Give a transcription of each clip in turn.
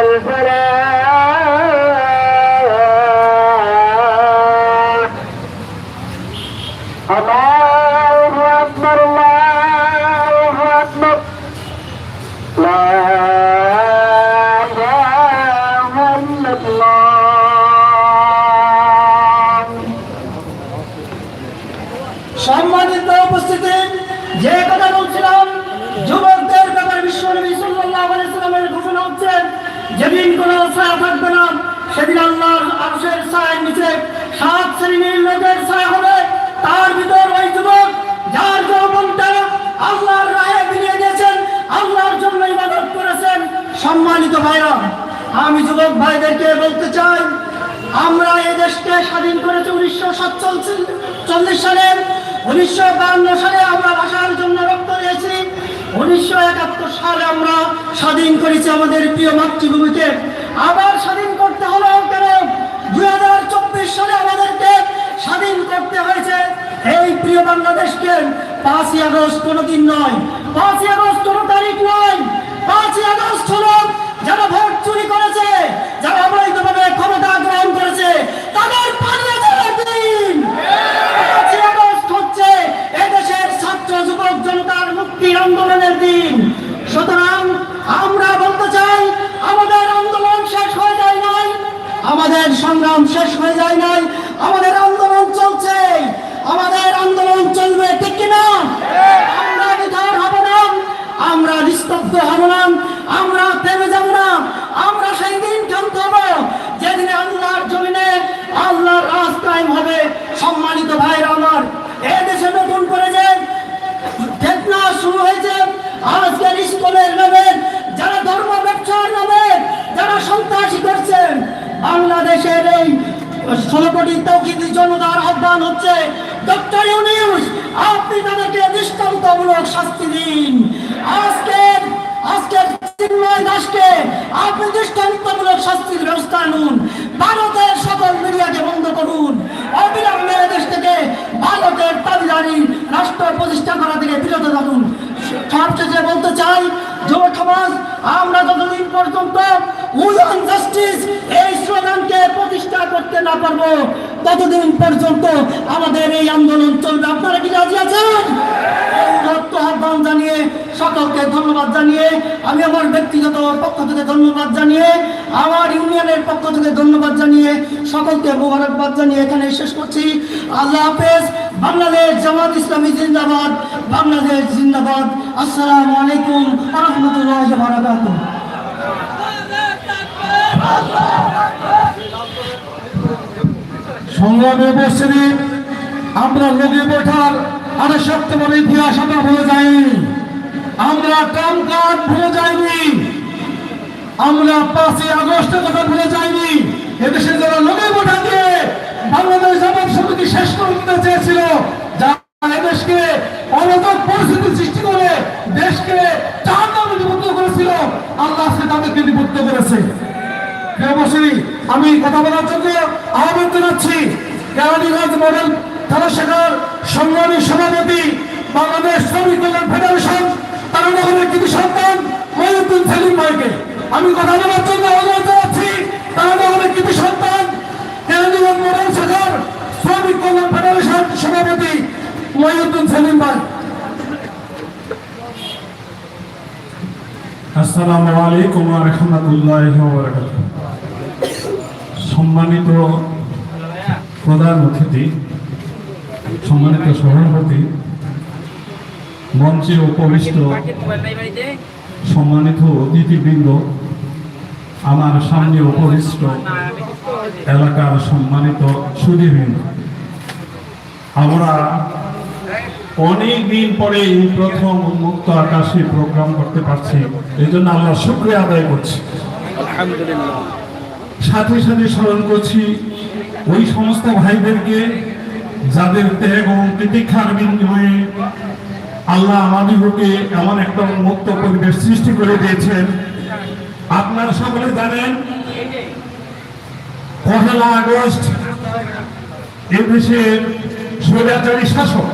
الفلاح যেদিন কোনো ছায়া থাকবে না, সেদিন আল্লাহর আরশের ছায়ার নিচে সাত শ্রেণির লোকের ছায়া হবে। তার ভিতর ওই যুবক, যার যৌবনটা আল্লাহর রাহে বিলিয়ে দিয়েছেন, আল্লাহর জন্য ইবাদত করেছেন। সম্মানিত ভাইরা, আমি যুবক ভাইদেরকে বলতে চাই, আমরা এই দেশকে স্বাধীন করেছি উনিশশো সাতচল্লিশ, চল্লিশ সালে। উনিশশো সালে আমরা ভাষার জন্য রক্ত দিয়েছি। উনিশশো একাত্তর সালে আমরা স্বাধীন করেছি আমাদের প্রিয় মাতৃভূমিকে। আবার স্বাধীন করতে হলো কেন? দুই হাজার চব্বিশ সালে আমাদেরকে স্বাধীন করতে হয়েছে। এই প্রিয় বাংলাদেশকে পাঁচই আগস্ট কোনো দিন নয়, পাঁচই আগস্ট কোনো তারিখ নয়, পাঁচই আগস্ট হলো যারা ভোট চুরি করেছে যারা অবৈধভাবে ক্ষমতা গ্রহণ করেছে তাদের পালিয়ে যাওয়ার দিন পাঁচই আগস্ট হচ্ছে এদেশের ছাত্র যুবক জনতার মুক্তির আন্দোলনের দিন সুতরাং আমরা বলতে চাই আমাদের আন্দোলন শেষ হয়ে যায় নাই আমাদের সংগ্রাম শেষ হয়ে যায় নাই। আমাদের আন্দোলন চলছে। আমাদের আন্দোলন চলবে ঠিক কিনা? আমরা নিধার হব না। আমরা নিস্তব্ধ হব না। আমরা থেমে যাব বাংলাদেশের এই ষোলো কোটি তৌকিদি জনতার আহ্বান হচ্ছে ডক্টর ইউনিউস আপনি তাদেরকে দৃষ্টান্তমূলক শাস্তি দিন। আজকে আজকে চিন্ময় দাসকে আপনি দৃষ্টান্তমূলক শাস্তির ব্যবস্থা নিন। ভারতের সকল মিডিয়াকে বন্ধ করুন। অবিলম্বে দেশ থেকে ভারতের দাবিদারি রাষ্ট্র প্রতিষ্ঠা করা থেকে বিরত থাকুন। সবশেষে বলতে চাই, যুব সমাজ, আমরা যতদিন পর্যন্ত উইন জাস্টিস করতে না পারব, ততদিন পর্যন্ত আমাদের এই আন্দোলন চলবে। আপনারা কি রাজি আছেন? আহ্বান জানিয়ে সকলকে ধন্যবাদ জানিয়ে, আমি আমার ব্যক্তিগত পক্ষ থেকে ধন্যবাদ জানিয়ে, আমার ইউনিয়নের পক্ষ থেকে ধন্যবাদ জানিয়ে, সকলকে মোবারকবাদ জানিয়ে এখানে শেষ করছি। আল্লাহ হাফেজ, বাংলাদেশ জামাত ইসলামী জিন্দাবাদ, বাংলাদেশ জিন্দাবাদ। আসসালামু আলাইকুম রহমতুল্লাহ বারাকাতুহ। সংগ্রামে উপস্থিতি। আমরা নদী বৈঠার আরও সেপ্টেম্বর ইতিহাস আমরা ভুলে যাইনি। আমরা কাম কাজ ভুলে যাইনি। আমরা পাঁচই আগস্টের কথা ভুলে যাইনি। এদেশে যারা নদী বৈঠা দিয়ে বাংলাদেশ জামাত সমিতি শেষ করে দিতে চেয়েছিল, যারা এদেশকে অনতক পরিস্থিতি সৃষ্টি করে দেশকে চার নামে করেছিল, আল্লাহ আজকে তাদেরকে নিবদ্ধ করেছে। প্রিয়বসী আমি কথা বলার জন্য আহ্বান জানাচ্ছি। কেরানীগঞ্জ মডেল থানা শাখার সংগ্রামী সভাপতি, বাংলাদেশ শ্রমিক কল্যাণ ফেডারেশন তারানগরের কৃতি সন্তান মহিউদ্দিন সেলিম ভাইকে। আমি কথা বলার জন্য আহ্বান জানাচ্ছি তারানগরের কৃতি সন্তান কেরানীগঞ্জ মডেল শাখার শ্রমিক কল্যাণ ফেডারেশন সভাপতি মহিউদ্দিন সেলিম ভাই। আসসালামু আলাইকুম ওয়া রাহমাতুল্লাহি ওয়া বারাকাতুহু। সম্মানিত প্রধান অতিথি, সম্মানিত সভাপতি, মঞ্চে উপবিষ্ট সম্মানিত অতিথিবৃন্দ, আমার সামনে উপবিষ্ট এলাকার সম্মানিত সুদীবৃন্দ আমরা অনেক দিন পরে এই প্রথম মুক্ত আকাশে প্রোগ্রাম করতে পারছি এই জন্য আমরা শুক্রিয়া আদায় করছি। সাথে সাথে সাথে স্মরণ করছি, ওই সমস্ত ভাইদেরকে যাদের ত্যাগ এবং প্রতীক্ষার বিনিময়ে আল্লাহ আমাদেরকে এমন একটা মুক্ত পরিবেশ সৃষ্টি করে দিয়েছেন। আপনারা সকলে জানেন, পহেলা আগস্ট এদেশের স্বৈরাচারী শাসক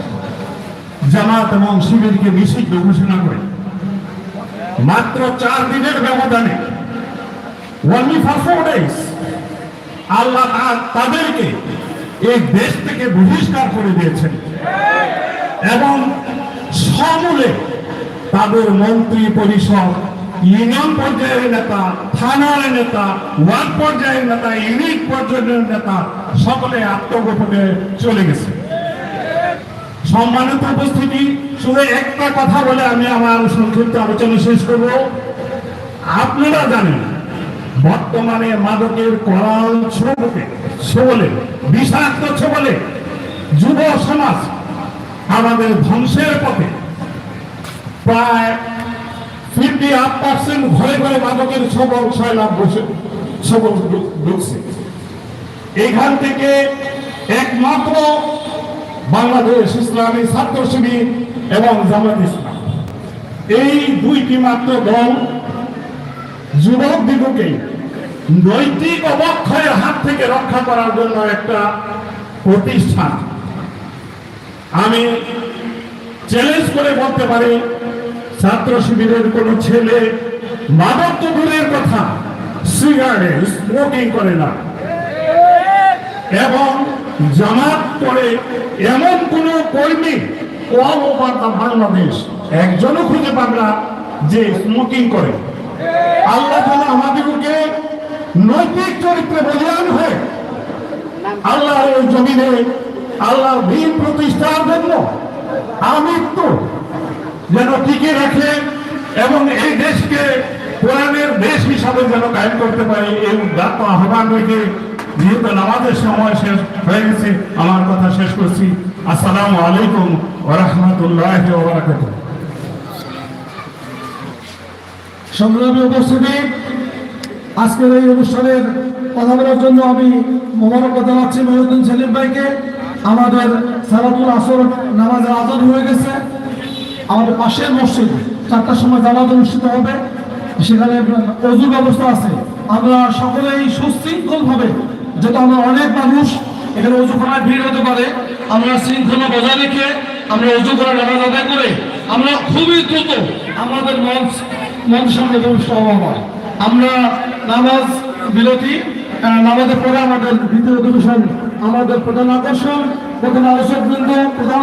জামাত এবং শিবিরকে নিষিদ্ধ ঘোষণা করে। মাত্র চার দিনের ব্যবধানে only for four days আল্লাহ তাদেরকে এই দেশ থেকে বহিষ্কার করে দিয়েছেন। এবং সমূলে তাদের মন্ত্রী পরিষদ, ইউনিয়ন পর্যায়ের নেতা, থানার নেতা, ওয়ার্ড পর্যায়ের নেতা, ইউনিট পর্যায়ের নেতা, সকলে আত্মগোপনে চলে গেছে। সম্মানিত উপস্থিতি, শুধু একটা কথা বলে আমি আমার সংক্ষিপ্ত আলোচনা শেষ করব। আপনারা জানেন বর্তমানে মাদকের করাল ছোবকে, ছোবলে, বিষাক্ত ছোবলে যুব সমাজ আমাদের ধ্বংসের পথে প্রায় ফিফটি আট পার্সেন্ট ঘরে ঘরে মাদকের সবল সয়লাভ বসে সবল ঢুক- ঢুকছে। এখান থেকে একমাত্র বাংলাদেশ ইসলামী ছাত্র শিবির এবং জামাত ইসলাম। এই দুইটি মাত্র দল যুবক দিগকে নৈতিক অবক্ষয়ের হাত থেকে রক্ষা করার জন্য একটা প্রতিষ্ঠান। আমি চ্যালেঞ্জ করে বলতে পারি, ছাত্র শিবিরের কোনো ছেলে মাদক তো দূরের কথা সিগারেট স্মোকিং করে না। এবং জামাত করে এমন কোন কর্মী ওভার দ্য বাংলাদেশ। একজনও খুঁজে পাবে না যে স্মোকিং করে। আল্লাহ তালা আমাদেরকে নৈতিক চরিত্রে বলিয়ান হয়ে আল্লাহর এই জমিনে আল্লাহর দিন প্রতিষ্ঠার জন্য আমৃত্যু যেন টিকে রাখে এবং এই দেশকে কোরআনের দেশ হিসাবে যেন কায়েম করতে পারে, এই উদ্যাত্ত আহ্বান রেখে যেহেতু নামাজের সময় শেষ হয়ে গেছে। আমার কথা শেষ করছি। আসসালামু আলাইকুম ওরহমতুল্লাহ ওবরাকাতুহ সংগ্রামী উপস্থিতি আজকের এই অনুষ্ঠানের কথা বলার জন্য আমি মোবারকবাদ জানাচ্ছি মহিউদ্দিন সেলিম ভাইকে। আমাদের সালাতুল আসর নামাজের আজাদ হয়ে গেছে। আমাদের পাশের মসজিদ, চারটার সময় জামাত অনুষ্ঠিত হবে। সেখানে অজুর ব্যবস্থা আছে। আমরা সকলেই সুশৃঙ্খলভাবে, যেহেতু আমরা অনেক মানুষ, এখানে অজুখানায় ভিড় হতে পারে। আমরা শৃঙ্খলা বজায় রেখে আমরা অজু করে নামাজ আদায় করে আমরা খুবই দ্রুত আমাদের মঞ্চ মঞ্চ সামনে প্রবিষ্ট হওয়া আমরা নামাজ বিরতি। নামাজের পরে আমাদের দ্বিতীয় অধিবেশন আমাদের প্রধান আকর্ষণ প্রধান আলোচক বৃন্দ প্রধান